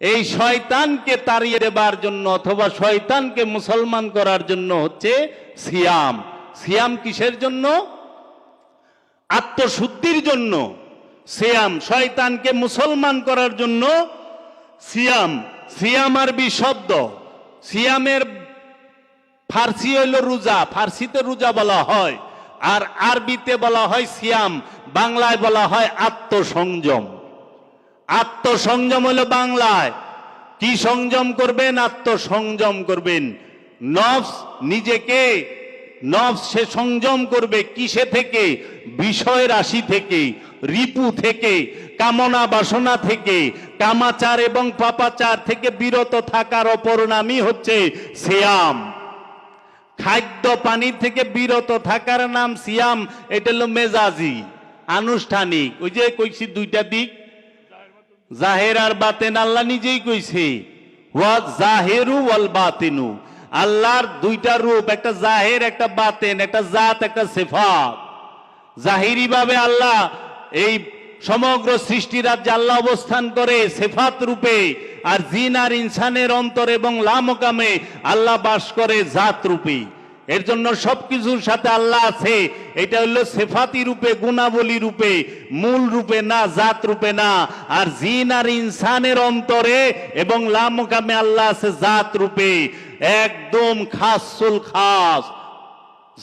এই শয়তানকে তাড়িয়ে দেবার জন্য অথবা শয়তানকে মুসলমান করার জন্য হচ্ছে সিয়াম। সিয়াম কিসের জন্য? আত্মশুদ্ধির জন্য। সিয়াম, শয়তানকে মুসলমান করার জন্য সিয়াম। সিয়াম আরবি শব্দ। সিয়ামের ফার্সি হইল রোজা। ফার্সিতে রোজা বলা হয়। আর আরবিতে বলা হয় সিয়াম। বাংলায় বলা হয় আত্মসংযম। আত্মসংযম হলো বাংলায়। কি সংযম করবেন? আত্মসংযম করবেন। নফস নিজেকে, নফস সে সংযম করবে কিসে থেকে? বিষয় রাশি থেকে, রিপু থেকে, কামনা বাসনা থেকে, কামাচার এবং পাপাচার থেকে বিরত থাকার অপর নামই হচ্ছে সিয়াম। খাদ্য পানি থেকে বিরত থাকার নাম সিয়াম, এটা হলো মেজাজি, আনুষ্ঠানিক। ওই যে কইছি দুইটা দিক। জাহের আর বাতেন আল্লাহ নিজেই কইছে, ওয়া জাহেরু ওয়াল বাতিনু। আল্লাহর দুইটা রূপ, একটা জাহের, একটা বাতেন, একটা জাত, একটা সেফাত। জাহিরি ভাবে আল্লাহ এই সমগ্র সৃষ্টি রাজ্যে আল্লাহ অবস্থান করে সেফাত রূপে আর জিন আর ইনসানের অন্তর এবং লামকামে আল্লাহ বাস করে জাত রূপে। এর জন্য সব কিছুর সাথে আল্লাহ আছে। এটা হলো সেফাতি রূপে, গুণাবলী রূপে, মূল রূপে না, জাত রূপে না। আর জিন আর ইনসানের অন্তরে এবং লামকামে আল্লাহ আছে জাত রূপে। একদম খাসুল খাস,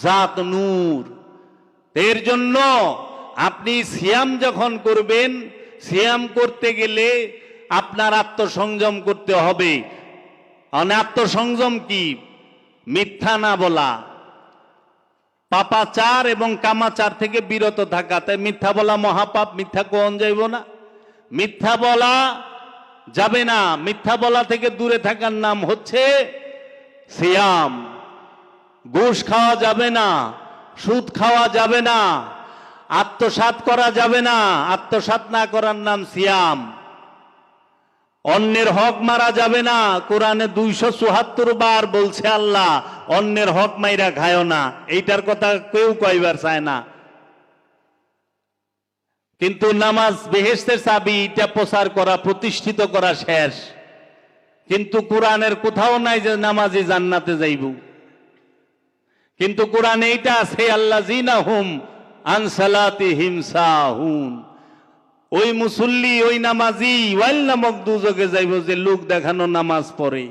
জাত নূর। এর জন্য আপনি সিয়াম যখন করবেন, সিয়াম করতে গেলে আপনার আত্মসংযম করতে হবে। মানে আত্মসংযম কি? মিথ্যা না বলা। পাপাচার এবং কামাচার থেকে বিরত থাকা। তাই মিথ্যা বলা মহাপাপ, মিথ্যা কোন যাইব না। মিথ্যা বলা যাবে না। মিথ্যা বলা থেকে দূরে থাকার নাম হচ্ছে সিয়াম। ঘুষ খাওয়া যাবে না, সুদ খাওয়া যাবে না আত্মসাত করা যাবে না। আত্মসাত না করার নাম সিয়াম। অন্যের হক মারা যাবে না। কোরআনে দুইশো চুহাত্তর বার বলছে আল্লাহ, অন্যের হক মাইরা খায় না। এইটার কথা কেউ কয়বার চায় না। কিন্তু নামাজ বেহেস্তের চাবি, এটা প্রচার করা, প্রতিষ্ঠিত করা শেষ। কিন্তু কোরআনের কোথাও নাই যে নামাজি জান্নাতে যাইব। কিন্তু কোরআনে এইটা আছে আল্লাহ জিনা হুম আনসালাতি হিমসা হুন ওই মুসল্লি, ওই নামাজি ওয়াইল নামক দুজকে যাইব যে লোক দেখানো নামাজ পড়ে।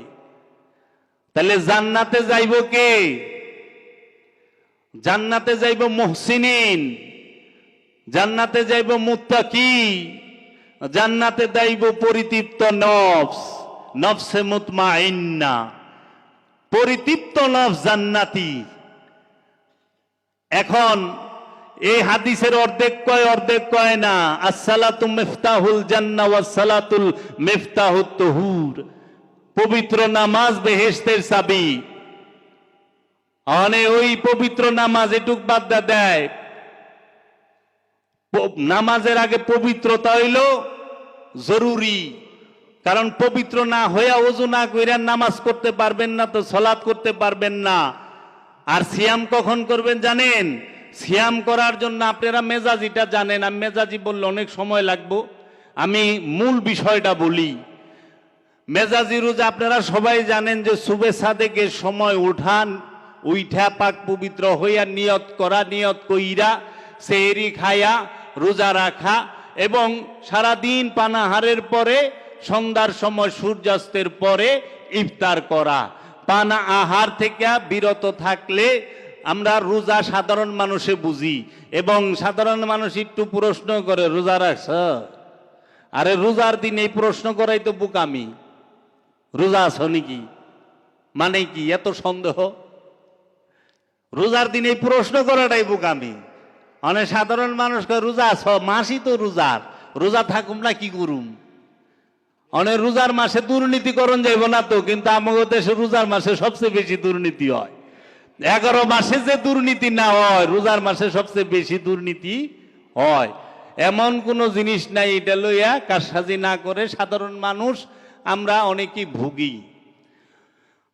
তাহলে জান্নাতে যাইব কে? জান্নাতে যাইব মুহসিনিন, জান্নাতে যাইব মুত্তাকি, জান্নাতে যাইব পরিতৃপ্ত নফস, নফসে মুতমাইন্না। পরিতৃপ্ত নফস জান্নাতি। এখন এই হাদিসের অর্ধেক কয় অর্ধেক কয় না? আসসালাতু মিফতাহুল জান্নাহ ওয়াসসালাতুল মিফতাহুত পবিত্র নামাজ বেহেশতের চাবি। অনে ওই পবিত্র নামাজ এটুক বাদ দেয়। নামাজের আগে পবিত্রতা হইল জরুরি। কারণ পবিত্র না হইয়া ওজু না কইরা নামাজ করতে পারবেন না তো সলাৎ করতে পারবেন না। আর সিয়াম কখন করবেন জানেন? সিয়াম করার জন্য আপনারা মেজাজিটা জানেন আমি মেজাজি বললে অনেক সময় লাগবো। আমি মূল বিষয়টা বলি। মেজাজি রোজা আপনারা সবাই জানেন যে সুবে সাদেকের সময় উঠান, উইঠা পাক পবিত্র হইয়া নিয়ত করা, নিয়ত কইরা সেহরি খায়া, রোজা রাখা এবং সারাদিন পানাহারের পরে, সন্ধ্যার সময় সূর্যাস্তের পরে ইফতার করা। পানা আহার থেকে বিরত থাকলে আমরা রোজা সাধারণ মানুষে বুঝি এবং সাধারণ মানুষ একটু প্রশ্ন করে, রোজা রাখছ? আরে রোজার দিন এই প্রশ্ন করাই তো বুকামি। রোজা আছো নাকি? মানে কি, এত সন্দেহ? রোজার দিন এই প্রশ্ন করাটাই বোকামি। অনেক সাধারণ মানুষ কয়, রোজা আছো, মাসই তো রোজার। রোজা থাকুম না, কি করুম? অনেক রোজার মাসে দুর্নীতি দুর্নীতিকরণ যাইব না তো, কিন্তু আমাদের দেশে রোজার মাসে সবচেয়ে বেশি দুর্নীতি হয়। এগারো মাসে যে দুর্নীতি না হয়, রোজার মাসে সবচেয়ে বেশি দুর্নীতি হয়। এমন কোনো জিনিস নাই, এটা লইয়া কারসাজি না করে সাধারণ মানুষ, আমরা অনেকেই ভুগি।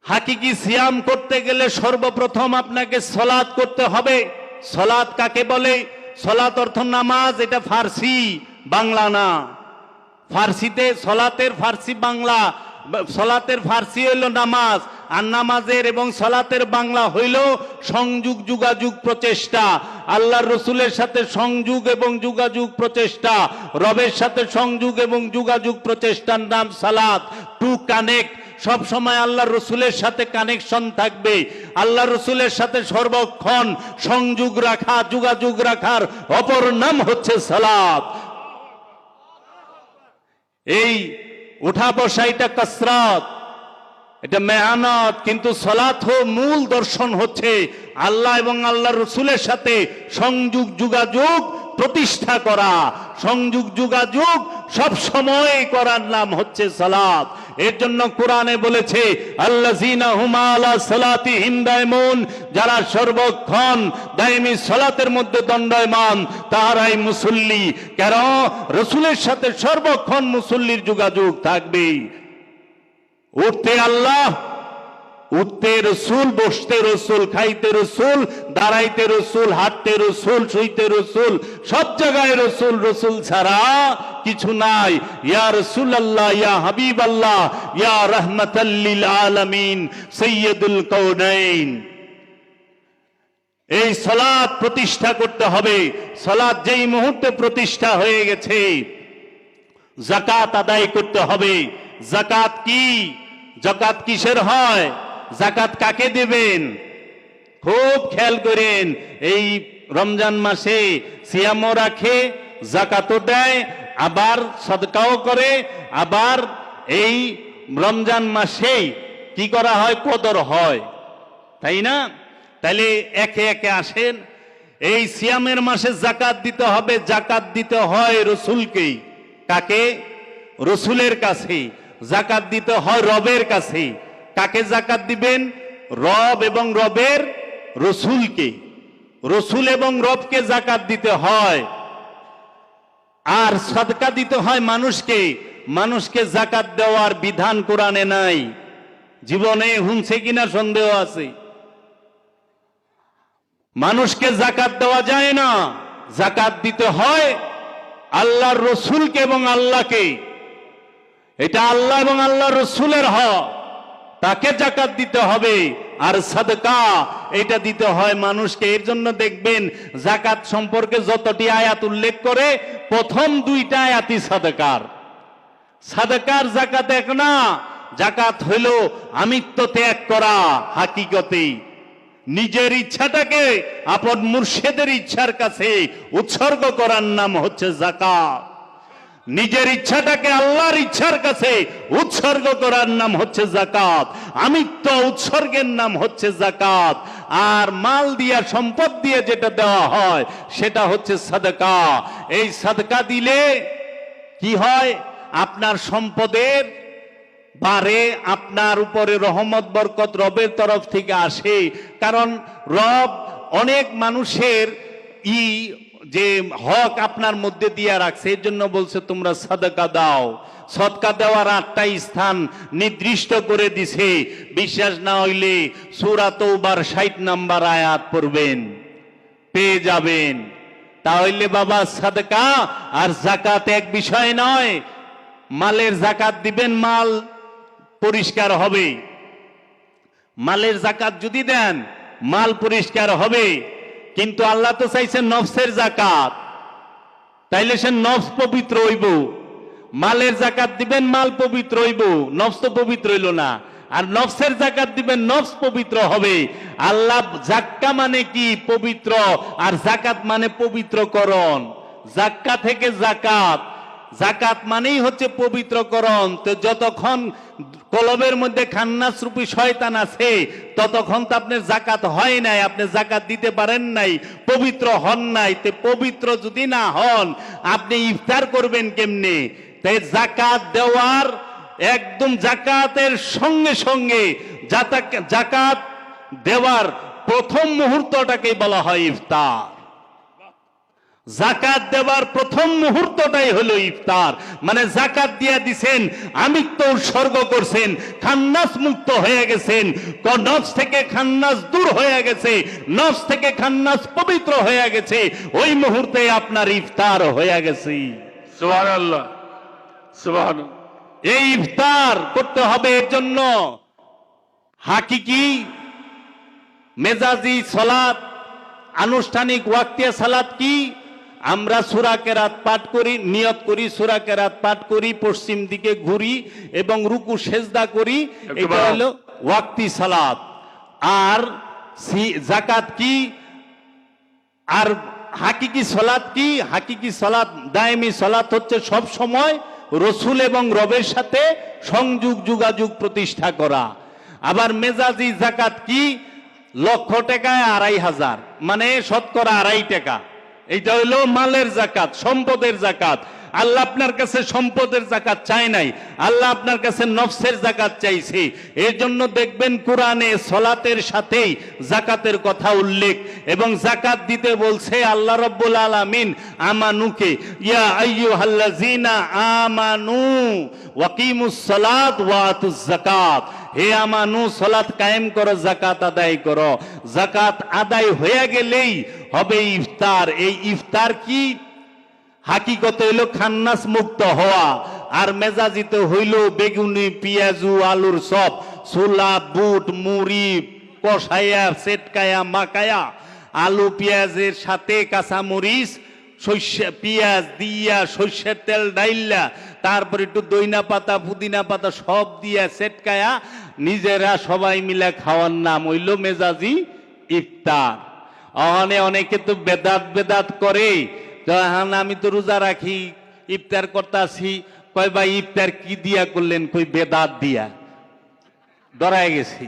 হাকিকি সিয়াম করতে গেলে সর্বপ্রথম আপনাকে সলাদ করতে হবে। সলাদ কাকে বলে? সলাৎ অর্থ নামাজ, এটা ফার্সি, বাংলা না। ফার্সিতে সলাতের ফার্সি বাংলা, সলাতের ফার্সি হইল নামাজ। আর নামাজের এবং সলাতের বাংলা হইল সংযোগ যোগাযোগ প্রচেষ্টা। আল্লাহর রসুলের সাথে সংযোগ এবং যোগাযোগ প্রচেষ্টা, রবের সাথে সংযোগ এবং যোগাযোগ প্রচেষ্টার নাম সালাত। টু কানেক্ট সব সময় আল্লাহ রসুলের সাথে কানেকশন থাকবে। আল্লাহ রসুলের সাথে সর্বক্ষণ সংযোগ রাখা, যোগাযোগ রাখার অপর নাম হচ্ছে সালাত। এই উঠা বসা এটা কসরত। এটা মেহনত কিন্তু সলাথ মূল দর্শন হচ্ছে আল্লাহ এবং আল্লাহ রসুলের সাথে সংযোগ যোগাযোগ প্রতিষ্ঠা করা। সংযোগ যোগাযোগ সব সময় করার নাম হচ্ছে সালাত। এর জন্য কোরআনে বলেছে যারা সর্বক্ষণ দাইমি সালাতের মধ্যে দণ্ডায়মান তাহারাই মুসল্লি। কেন? রসুলের সাথে সর্বক্ষণ মুসল্লির যোগাযোগ থাকবে উঠতে আল্লাহ, উঠতে রসুল, বসতে রসুল, খাইতে রসুল, দাঁড়াইতে রসুল, হাঁটতে রসুল, শুইতে রসুল, সব জায়গায় রসুল রসুল ছাড়া কিছু নাই। ইয়া রসুল আল্লাহ ইয়া হাবিব আল্লাহ ইয়া রহমতাল্লিল আলমিন সৈয়দুল কৌনাইন এই সলাদ প্রতিষ্ঠা করতে হবে। সলাদ যেই মুহূর্তে প্রতিষ্ঠা হয়ে গেছে জাকাত আদায় করতে হবে। জাকাত কি? জাকাত কিসের হয়? জাকাত কাকে দেবেন? খুব খেয়াল করেন, এই রমজান মাসে সিয়ামও রাখে, জাকাতও দেয়, আবার সদকাও করে, আবার এই রমজান মাসেই কি করা হয়? কদর হয়। তাই না? তাহলে একে একে আসেন, এই সিয়ামের মাসে জাকাত দিতে হবে, জাকাত দিতে হয় রসুলকেই। কাকে? রসুলের কাছে জাকাত দিতে হয় রবের কাছে। কাকে জাকাত দিবেন? রব এবং রবের রসুলকে। রসুল এবং রবকে জাকাত দিতে হয়। আর সদকা দিতে হয় মানুষকে। মানুষকে জাকাত দেওয়ার বিধান কোরআনে নাই। জীবনে হুনছে কিনা সন্দেহ আছে। মানুষকে জাকাত দেওয়া যায় না। জাকাত দিতে হয় আল্লাহর রসুলকে এবং আল্লাহকে। এটা আল্লাহ এবং আল্লাহ রসুলের হক। তাকে জাকাত দিতে হবে আর সাদকা এটা দিতে হয় মানুষকে। এর জন্য দেখবেন জাকাত সম্পর্কে যতটি আয়াত উল্লেখ করে, প্রথম দুইটা আয়াতই সাদকার। সাদকার জাকাত এক না, জাকাত হইল আমিত্ব ত্যাগ করা হাকিকতেই। নিজের ইচ্ছাটাকে আপন মুর্শেদের ইচ্ছার কাছে উৎসর্গ করার নাম হচ্ছে জাকাত। নিজের ইচ্ছাটাকে আল্লাহর ইচ্ছার কাছে উৎসর্গ করার নাম হচ্ছে জাকাত আমিত্ব উৎসর্গের নাম হচ্ছে জাকাত আর মাল দিয়া, সম্পদ দিয়ে যেটা দেওয়া হয়, সেটা হচ্ছে সাদকা। এই সাদকা দিলে কি হয়? আপনার সম্পদের বারে আপনার উপরে রহমত, বরকত রবের তরফ থেকে আসে। কারণ রব অনেক মানুষের ই যে হক আপনার মধ্যে দিয়া রাখছে, এর জন্য বলছে, তোমরা সাদকা দাও। সদকা দেওয়ার আটটাই স্থান নির্দিষ্ট করে দিছে। বিশ্বাস না হইলে সুরা তৌবার ষাট নাম্বার আয়াত পড়বেন, পেয়ে যাবেন। তাহলে বাবা, সাদকা আর জাকাত এক বিষয় নয়। মালের জাকাত দিবেন, মাল পরিষ্কার হবে। মালের জাকাত যদি দেন, মাল পরিষ্কার হবে। কিন্তু আল্লাহ তো চাইছেন নফসের জাকাত। তাইলে সে নফস পবিত্র হইব। মালের জাকাত দিবেন, মাল পবিত্র হইব। নফস তো পবিত্র হইল না। আর নফসের জাকাত দিবেন, নফস পবিত্র হবে। আল্লাহ জাক্কা মানে কি? পবিত্র। আর জাকাত মানে পবিত্রকরণ। জাক্কা থেকে জাকাত। জাকাত মানেই হচ্ছে পবিত্রকরণ। তো যতক্ষণ কলবের মধ্যে খান্নাস রূপী শয়তান আছে, ততক্ষণ তো আপনার জাকাত হয় নাই, আপনি জাকাত দিতে পারেন নাই, পবিত্র হন নাই, তে পবিত্র যদি না হন, আপনি ইফতার করবেন কেমনে? তাই জাকাত দেওয়ার, একদম জাকাতের সঙ্গে সঙ্গে জাকাত দেওয়ার প্রথম মুহূর্তটাকেই বলা হয় ইফতার। জাকাত দেওয়ার প্রথম মুহূর্তটাই হলো ইফতার। মানে জাকাত দিয়া দিছেন আমি তো উৎসর্গ করছেন খান্নাস মুক্ত হয়ে গেছেন নফস থেকে খান্নাস দূর হয়ে গেছে নফস থেকে খান্নাস পবিত্র হয়ে গেছে ওই মুহূর্তে আপনার ইফতার হয়ে গেছে। সুবহানাল্লাহ। সুবহান এই ইফতার করতে হবে এর জন্য হাকিকি মেজাজি সলাৎ আনুষ্ঠানিক ওয়াক্তিয়া সালাত কি? আমরা সুরা কেরাত পাঠ করি নিয়ত করি সুরা কেরাত পাঠ করি পশ্চিম দিকে ঘুরি এবং রুকু সেজদা করি। এটা হলো ওয়াক্তি সালাত। আর জাকাত কি? আর হাকিকি সলাৎ কি? হাকিকি সলাৎ দায়মি সলাৎ হচ্ছে সব সময় রসুল এবং রবের সাথে সংযোগ যোগাযোগ প্রতিষ্ঠা করা। আবার মেজাজি জাকাত কি? লক্ষ টাকায় আড়াই হাজার। মানে শতকরা আড়াই টাকা। এইটা হইল মালের জাকাত সম্পদের জাকাত। আল্লাহ আপনার কাছে সম্পদের জাকাত চায় নাই। আল্লাহ আপনার কাছে নফসের জাকাত চাইছে। এর জন্য দেখবেন কোরআনে সলাতের সাথেই জাকাতের কথা উল্লেখ এবং জাকাত দিতে বলছে আল্লাহ রব্বুল আলামিন, আমানুকে, ইয়া আইয়ুহাল্লাযিনা আমানু ওয়াকিমুস সালাত ওয়া আতুজ যাকাত। হে আমানু সালাত কায়েম করো জাকাত আদায় করো। জাকাত আদায় হয়ে গেলেই হবে ইফতার। এই ইফতার কি? হাকিকত হইল খান্নাস মুক্ত হওয়া, আর মেজাজিতে হইল বেগুনি, পিয়াজু, আলুর সব, ছোলা, বুট, মুড়ি কষাইয়া সেটকায়া মাকায়া আলু, পেঁয়াজের সাথে কাঁচা মরিচ সর্ষে, পেঁয়াজ দিয়া সর্ষের তেল ডাইল্লা তারপর একটু দইনা পাতা, পুদিনা পাতা সব দিয়া সেটকায়া, নিজেরা সবাই মিলে খাওয়ার নাম হইল মেজাজি ইফতার। অহনে অনেকে তো বেদাত বেদাত করে এখন আমি তো রোজা রাখি, ইফতার করতাছি। কয় ভাই, ইফতার কি দিয়া করলেন? কই বেদাত দিয়া। ডরায় গেছি।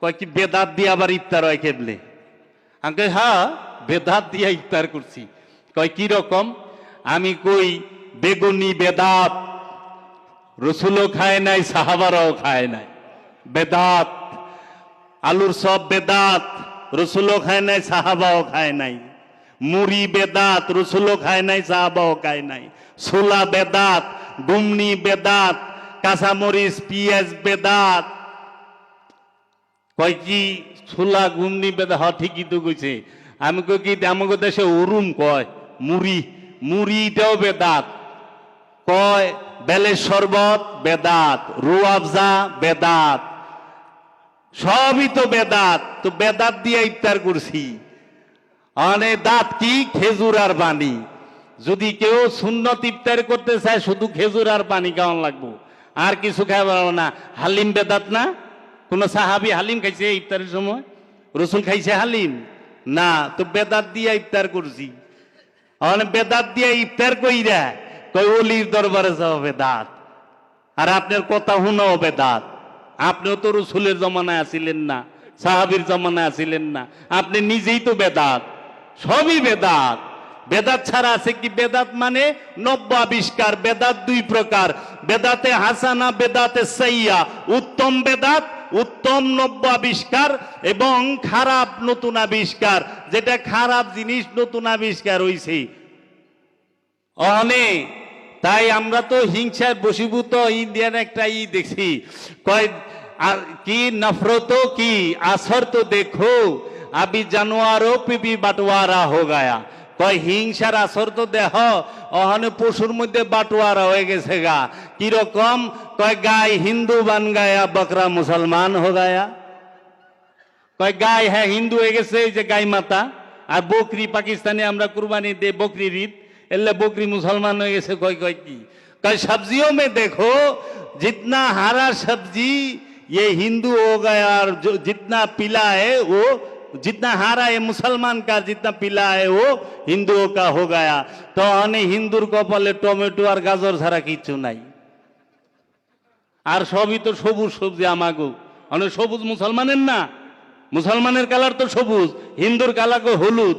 কয়, কি বেদাত দিয়া আবার ইফতার হয় কেবলে আমি হ্যাঁ বেদাত দিয়া ইফতার করছি। কয়, কি রকম? আমি কই, বেগুনি বেদাত, রসুলও খায় নাই, সাহাবারাও খায় নাই। বেদাত, আলুর সব বেদাত, রসুলও খায় নাই, সাহাবাও খায় নাই। মুড়ি বেদাত, রসুলও খায় নাই, সাহাবাও খায় নাই। ছোলা বেদাত গুমনি বেদাত, কাঁচামরিচ, পিঁয়াজ বেদাত। কয় কি, ছোলা গুমনি বেদা হ ঠিকই তো কইছে। আমি কই কি, আমাকে দেশে উরুম কয়, মুড়ি, মুড়িটাও বেদাত। কয়, বেলের শরবত, বেদাত। রুয়াবজা বেদাত। সবই তো বেদাত। তো বেদাত দিয়ে ইফতার করছি। অনে দাঁত কি? খেজুর আর পানি যদি কেউ সুন্নত ইফতার করতে চায়, শুধু খেজুর আর পানি খাওয়ান লাগবো। আর কিছু খাওয়া পারব না। হালিম বেদাত না? কোন সাহাবি হালিম খাইছে ইফতারের সময়? রসুল খাইছে হালিম? না, তো বেদাত দিয়ে ইফতার করছি। অনে বেদাত দিয়ে ইফতার কইরা কই অলির দরবারে যাওয়া বেদাত। আর আপনার কথা শুনাও বেদাত। আপনিও তো রসুলের জমানায় আসিলেন না, সাহাবির জমানায় আসিলেন না। আপনি নিজেই তো বেদাত। সবই বেদাত। বেদাত ছাড়া আছে কি? বেদাত মানে নব্য আবিষ্কার, বেদাত দুই প্রকার। বেদাতে হাসানা, বেদাতে সাইয়া। উত্তম বেদাত, উত্তম নব্য আবিষ্কার এবং খারাপ নতুন আবিষ্কার। যেটা খারাপ জিনিস নতুন আবিষ্কার হইছে। অনে তাই আমরা তো হিংসার বশীভূত ইন্ডিয়ান একটা ই দেখছি। কয় কি নফরত কি? আসর তো দেখো। আবি জানোয়ারও পিপি বাটোয়ারা হো গায়া কয় হিংসার আসর তো দেহ অহনে পশুর মধ্যে বাটোয়ারা হয়ে গেছে গা কিরকম কয় গায় হিন্দু বান গায়া বকরা মুসলমান হো গায়া কয় গাই হ্যাঁ হিন্দু হয়ে গেছে এই যে গাই মাতা আর বকরি পাকিস্তানে আমরা কুরবানি দে বকরি ঈদ এলে বকরি মুসলমান হয়ে গেছে কয় কয় কি कई सब्जियों में देखो जितना हरा सब्जी ये हिंदू हो गया और जो जितना पीला है वो जितना हरा है मुसलमान का जितना पीला है वो हिंदुओं का हो गया तो अने हिंदुर কপালে টমেটো আর গাজর ছাড়া কিচ্ছু নাই আর সবই তো সবুজ সবজি আমাগো অনেক সবুজ মুসলমানের না মুসলমানের কালার তো সবুজ হিন্দুর কালার কো হলুদ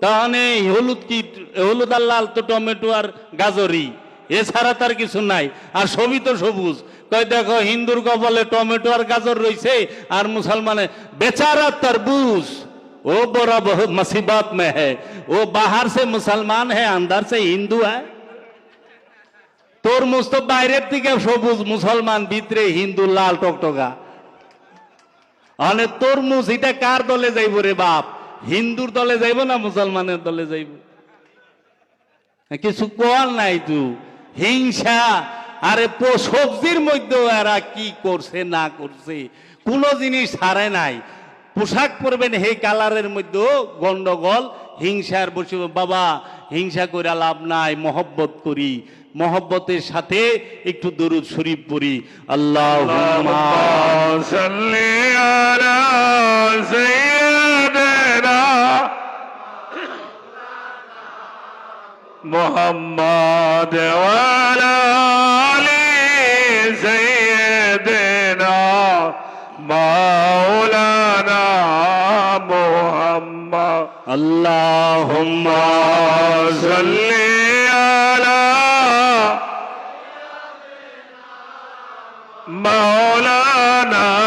তাহলে হলুদ কি হলুদ আর লাল তো টমেটো আর গাজরি এছাড়া তার কিছু নাই। আর সবই তো সবুজ। কয় দেখো, হিন্দুর কপালে টমেটো আর গাজর রয়েছে আর মুসলমানে বেচারা তরবুজ ও বড় বহু মে ও বাহার সে মুসলমান হ্যাঁ আন্দার সে হিন্দু হ্যাঁ তরমুজ তো বাইরের দিকে সবুজ, মুসলমান ভিতরে হিন্দু লাল টকটকা। মানে তরমুজ, এটা কার দলে যাইব রে বাপ? হিন্দুর দলে যাইব না মুসলমানের দলে যাইব? কিছু কল নাই তুই হিংসা, আরে সবজির মধ্যেও এরা কি করছে, না করছে, কোনো জিনিস হারে নাই। পোশাক পরবেন হে কালারের মধ্যেও গন্ডগোল, হিংসার বসে বাবা, হিংসা করে লাভ নাই, মহব্বত করি, মহব্বতের সাথে একটু দরুদ শরীফ পড়ি। আল্লাহ محمد وعلى آل سيدنا مولانا محمد اللهم صل على مولانا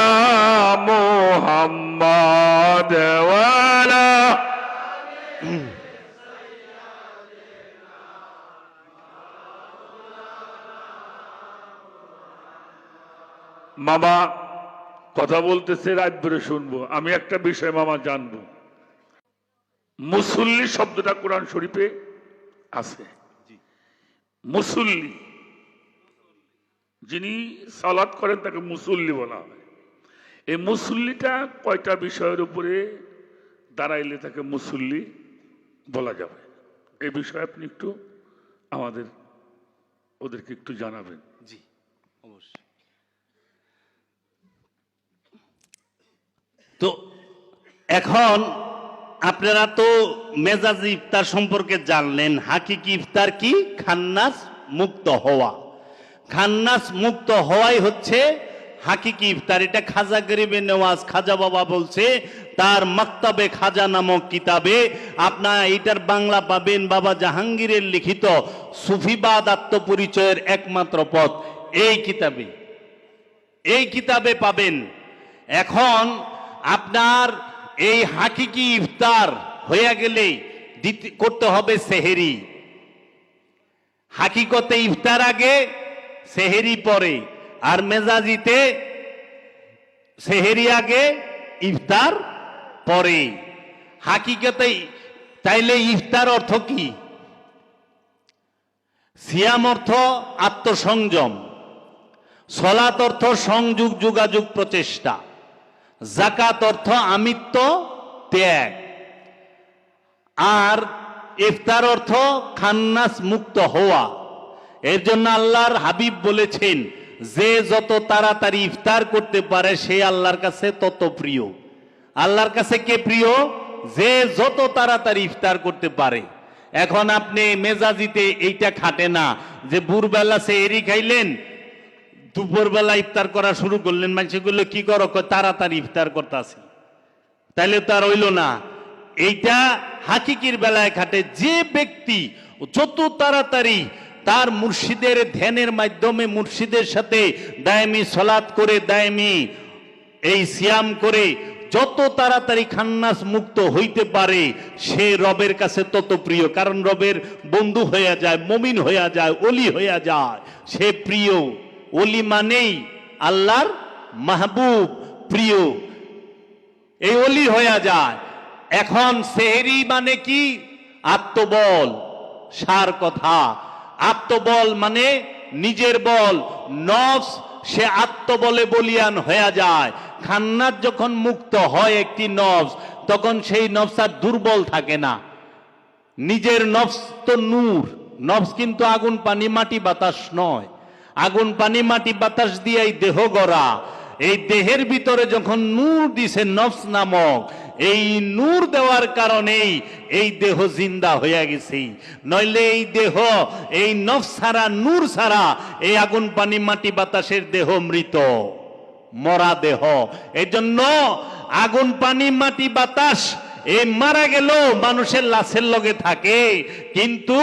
মামা কথা বলতেছে রাত ভরে শুনব। আমি একটা বিষয় মামা জানব। মুসল্লি শব্দটা কোরআন শরীফে আছে। মুসল্লি যিনি সালাত করেন তাকে মুসল্লি বলা হয়। এই মুসল্লিটা কয়টা বিষয়ের উপরে দাঁড়াইলে তাকে মুসল্লি বলা যাবে? এ বিষয়ে আপনি একটু আমাদের ওদেরকে একটু জানাবেন। জি অবশ্যই। তো এখন আপনারা তো মেজাজি ইফতার সম্পর্কে জানলেন, হাকিকি ইফতার কি? খান্নাস মুক্ত হওয়া। খান্নাস মুক্ত হওয়াই হচ্ছে হাকিকি ইফতার। এটা খাজা গরিবে নেওয়াজ, খাজা বাবা বলছে, তার মক্তবে খাজা নামক কিতাবে আপনার এটার বাংলা পাবেন বাবা জাহাঙ্গীরের লিখিত সুফিবাদ আত্মপরিচয়ের একমাত্র পথ। এই কিতাবে এই কিতাবে পাবেন। এখন আপনার এই হাকিকি ইফতার হয়ে গেলে করতে হবে সেহেরি? হাকিকতে ইফতার আগে সেহেরি পরে, আর মেজাজিতে সেহেরি আগে ইফতার পরে। হাকিকতে, তাইলে ইফতার অর্থ কি? সিয়াম অর্থ আত্মসংযম সলাত অর্থ সংযোগ যোগাযোগ প্রচেষ্টা। জাকাত অর্থ আমিত্ব, ত্যাগ। আর ইফতার অর্থ খান্নাস মুক্ত হওয়া। এর জন্য আল্লাহর হাবিব বলেছেন, যে যত তাড়াতাড়ি ইফতার করতে পারে, সে আল্লাহর কাছে তত প্রিয়। আল্লাহর কাছে কে প্রিয়? যে যত তাড়াতাড়ি ইফতার করতে পারে। এখন আপনি মেজাজিতে এইটা খাটে না যে বুরবেলা সে এরি খাইলেন দুপুরবেলা ইফতার করা শুরু করলেন মানুষগুলো কি করো? তাড়াতাড়ি ইফতার করতেছি। তাইলে তো আর হইল না। এইটা হাকিকির বেলায় খাটে যে ব্যক্তি যত তাড়াতাড়ি তার মুর্শিদের ধ্যানের মাধ্যমে মুর্শিদের সাথে দায়মি সলাৎ করে, দায়মি এই সিয়াম করে, যত তাড়াতাড়ি খান্নাস মুক্ত হইতে পারে, সে রবের কাছে তত প্রিয়। কারণ রবের বন্ধু হইয়া যায়, মমিন হইয়া যায় অলি হইয়া যায়, সে প্রিয়। অলি মানেই আল্লাহর মাহবুব, প্রিয়। এই অলি হইয়া যায়। এখন সেহেরি মানে কি? আত্মবল, সার কথা। আত্মবল মানে নিজের বল। নফস, সে আত্মবলে বলিয়ান হয়ে যায়। খান্নার যখন মুক্ত হয় একটি নফস, তখন সেই নফস আর দুর্বল থাকে না। নিজের নফস তো নূর। নফস কিন্তু আগুন, পানি, মাটি, বাতাস নয়। আগুন, পানি, মাটি, বাতাস দিয়ে এই দেহ গড়া। এই দেহের ভিতরে যখন নূর দিছে নফস নামক, এই নূর দেওয়ার কারণেই এই দেহ জিন্দা হইয়া গেছে। নইলে এই দেহ, এই নফস ছাড়া, নূর ছাড়া, এই আগুন, পানি, মাটি, বাতাসের দেহ মৃত, মরা দেহ। এই জন্য আগুন, পানি, মাটি, বাতাস এই মারা গেল মানুষের লাশের লগে থাকে, কিন্তু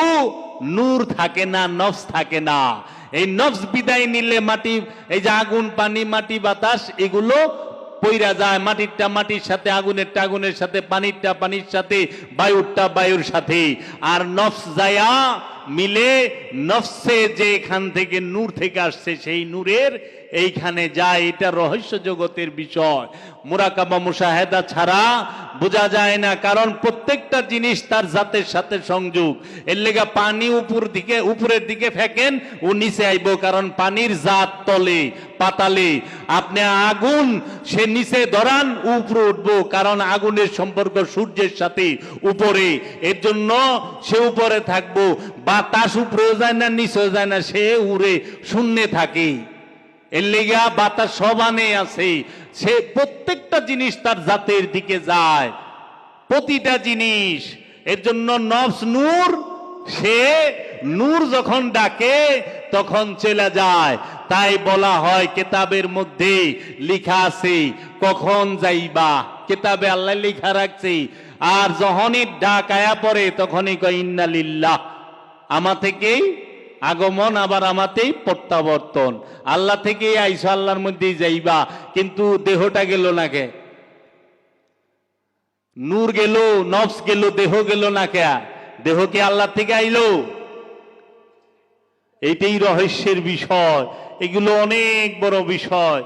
নূর থাকে না, নফস থাকে না। এই নফস বিদায় নিলে মাটি, এই যে আগুন, পানি, মাটি, বাতাস, এগুলো পইরা যায়। মাটিরটা মাটির সাথে আগুনেরটা আগুনের সাথে, পানিরটা পানির সাথে, বায়ুরটা বায়ুর সাথে। আর নফস যায়া মিলে নফসে যে এখান থেকে নূর থেকে আসছে সেই নূরের এইখানে যায়। এটা রহস্য জগতের বিষয়। মুরাকাবা মুশাহেদা ছাড়া বোঝা যায় না, কারণ প্রত্যেকটা জিনিস তার জাতের সাথে সংযোগ। এর লেগা পানি উপর দিকে, উপরের দিকে ফেকেন, ও নিচে আইব, কারণ পানির জাত তলে, পাতালে। আপনি আগুন, সে নিচে ধরান, উপরে উঠবো, কারণ আগুনের সম্পর্ক সূর্যের সাথে উপরে। এর জন্য সে উপরে থাকব। বাতাস উপরেও যায় না নিচেও যায় না, সে উড়ে শূন্যে থাকে। এর লেগা বাতাস সবানে আছে। সে প্রত্যেকটা জিনিস তার জাতের দিকে যায়। প্রতিটা জিনিস। এর জন্য নফস নূর, সে নূর যখন ডাকে, তখন চলে যায়। তাই বলা হয় কেতাবের মধ্যে লিখা আছে, কখন যাইবা? কেতাবে আল্লাহ লিখা রাখছে, আর যখনই ডাক আয়া পড়ে, তখনই কয় ইন্না লিল্লাহ আমা থেকেই আগমন, আবার আমাতেই প্রত্যাবর্তন। আল্লাহ থেকেই আইসো, আল্লাহর মধ্যেই যাইবা। কিন্তু দেহটা গেল না কে? নূর গেল, নফস গেল, দেহ গেল না কে? দেহ কি আল্লাহ থেকে আইলো? এইটাই রহস্যের বিষয়। এগুলো অনেক বড় বিষয়।